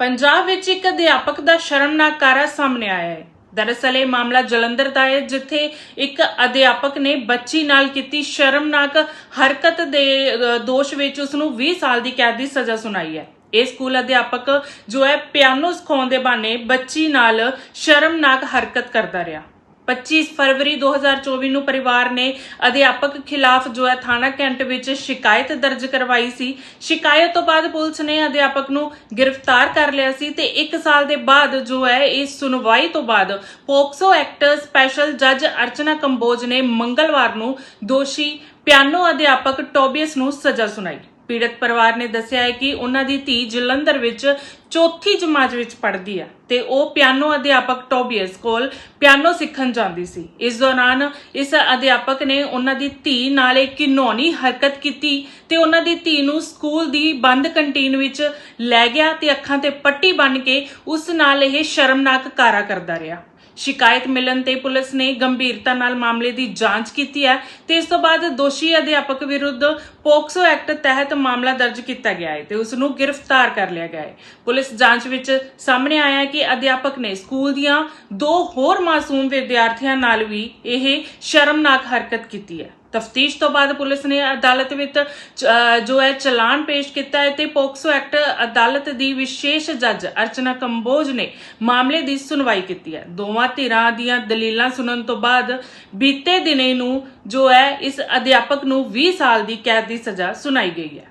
ਪੰਜਾਬ ਵਿੱਚ ਇੱਕ ਅਧਿਆਪਕ ਦਾ ਸ਼ਰਮਨਾਕ ਕਾਰਾ ਸਾਹਮਣੇ ਆਇਆ ਹੈ। ਦਰਅਸਲ ਇਹ ਮਾਮਲਾ ਜਲੰਧਰ ਦਾ ਹੈ, ਜਿੱਥੇ ਇੱਕ ਅਧਿਆਪਕ ਨੇ ਬੱਚੀ ਨਾਲ ਕੀਤੀ ਸ਼ਰਮਨਾਕ ਹਰਕਤ ਦੇ ਦੋਸ਼ ਵਿੱਚ ਉਸ ਨੂੰ 20 ਸਾਲ ਦੀ ਕੈਦ ਦੀ ਸਜ਼ਾ ਸੁਣਾਈ ਹੈ। ਇਹ ਸਕੂਲ ਅਧਿਆਪਕ ਜੋ ਹੈ, ਪਿਆਨੋ ਸਿਖਾਉਣ ਦੇ ਬਹਾਨੇ ਬੱਚੀ ਨਾਲ ਸ਼ਰਮਨਾਕ ਹਰਕਤ ਕਰਦਾ ਰਿਹਾ। 25 ਫਰਵਰੀ 2024 ਨੂੰ ਪਰਿਵਾਰ ਨੇ ਅਧਿਆਪਕ ਖਿਲਾਫ ਜੋ ਹੈ ਥਾਣਾ ਕੈਂਟ ਵਿੱਚ ਸ਼ਿਕਾਇਤ ਦਰਜ ਕਰਵਾਈ ਸੀ। ਸ਼ਿਕਾਇਤ ਤੋਂ ਬਾਅਦ ਪੁਲਿਸ ਨੇ ਅਧਿਆਪਕ ਨੂੰ ਗ੍ਰਿਫਤਾਰ ਕਰ ਲਿਆ ਸੀ ਤੇ 1 ਸਾਲ ਦੇ ਬਾਅਦ ਜੋ ਹੈ ਇਸ ਸੁਣਵਾਈ ਤੋਂ ਬਾਅਦ ਪੋਕਸੋ ਐਕਟ ਸਪੈਸ਼ਲ ਜੱਜ ਅਰਚਨਾ ਕੰਬੋਜ ਨੇ ਮੰਗਲਵਾਰ ਨੂੰ ਦੋਸ਼ੀ ਪਿਆਨੋ ਅਧਿਆਪਕ ਟੋਬੀਅਸ ਨੂੰ ਸਜ਼ਾ ਸੁਣਾਈ। ਪੀੜਤ ਪਰਿਵਾਰ ਨੇ ਦੱਸਿਆ ਹੈ ਕਿ ਉਹਨਾਂ ਦੀ ਧੀ ਜਲੰਧਰ ਵਿੱਚ ਚੌਥੀ ਜਮਾਤ ਵਿੱਚ ਪੜ੍ਹਦੀ ਹੈ ਤੇ ਉਹ ਪਿਆਨੋ ਅਧਿਆਪਕ ਟੋਬੀਅਸ ਕੋਲ ਪਿਆਨੋ ਸਿੱਖਣ ਜਾਂਦੀ ਸੀ। ਇਸ ਦੌਰਾਨ ਇਸ ਅਧਿਆਪਕ ਨੇ ਉਹਨਾਂ ਦੀ ਧੀ ਨਾਲ ਇੱਕ ਘਿਨੌਣੀ ਹਰਕਤ ਕੀਤੀ ਤੇ ਉਹਨਾਂ ਦੀ ਧੀ ਨੂੰ ਸਕੂਲ ਦੀ ਬੰਦ ਕੰਟੀਨ ਵਿੱਚ ਲੈ ਗਿਆ ਤੇ ਅੱਖਾਂ ਤੇ ਪੱਟੀ ਬੰਨ੍ਹ ਕੇ ਉਸ ਨਾਲ ਇਹ ਸ਼ਰਮਨਾਕ ਕਾਰਾ ਕਰਦਾ ਰਿਹਾ। ਸ਼ਿਕਾਇਤ ਮਿਲਣ ਤੇ ਪੁਲਿਸ ਨੇ ਗੰਭੀਰਤਾ ਨਾਲ ਮਾਮਲੇ ਦੀ ਜਾਂਚ ਕੀਤੀ ਹੈ ਤੇ ਇਸ ਤੋਂ ਬਾਅਦ ਦੋਸ਼ੀ ਅਧਿਆਪਕ ਵਿਰੁੱਧ ਪੋਕਸੋ ਐਕਟ ਤਹਿਤ ਮਾਮਲਾ ਦਰਜ ਕੀਤਾ ਗਿਆ ਹੈ ਤੇ ਉਸ ਨੂੰ ਗ੍ਰਿਫਤਾਰ ਕਰ ਲਿਆ ਗਿਆ ਹੈ। ਪੁਲਿਸ ਜਾਂਚ ਵਿੱਚ ਸਾਹਮਣੇ ਆਇਆ ਕਿ ਅਧਿਆਪਕ ਨੇ ਸਕੂਲ ਦੀਆਂ ਦੋ ਹੋਰ ਮਾਸੂਮ ਵਿਦਿਆਰਥੀਆਂ ਨਾਲ ਵੀ ਇਹ ਸ਼ਰਮਨਾਕ ਹਰਕਤ ਕੀਤੀ ਹੈ। ਤਫਤੀਸ਼ ਤੋਂ ਬਾਅਦ ਪੁਲਿਸ ਨੇ ਅਦਾਲਤ ਵਿੱਚ ਜੋ ਹੈ, ਚਲਾਨ ਪੇਸ਼ ਕੀਤਾ ਹੈ ਤੇ ਪੋਕਸੋ ਐਕਟ ਅਦਾਲਤ ਦੀ ਵਿਸ਼ੇਸ਼ ਜੱਜ ਅਰਚਨਾ ਕੰਬੋਜ ਨੇ ਮਾਮਲੇ ਦੀ ਸੁਣਵਾਈ ਕੀਤੀ ਹੈ। ਦੋਵਾਂ ਧਿਰਾਂ ਦੀਆਂ ਦਲੀਲਾਂ ਸੁਣਨ ਤੋਂ ਬਾਅਦ ਬੀਤੇ ਦਿਨੇ ਨੂੰ ਜੋ ਹੈ, ਇਸ ਅਧਿਆਪਕ ਨੂੰ 20 ਸਾਲ ਦੀ ਕੈਦ ਦੀ ਸਜ਼ਾ ਸੁਣਾਈ ਗਈ ਹੈ।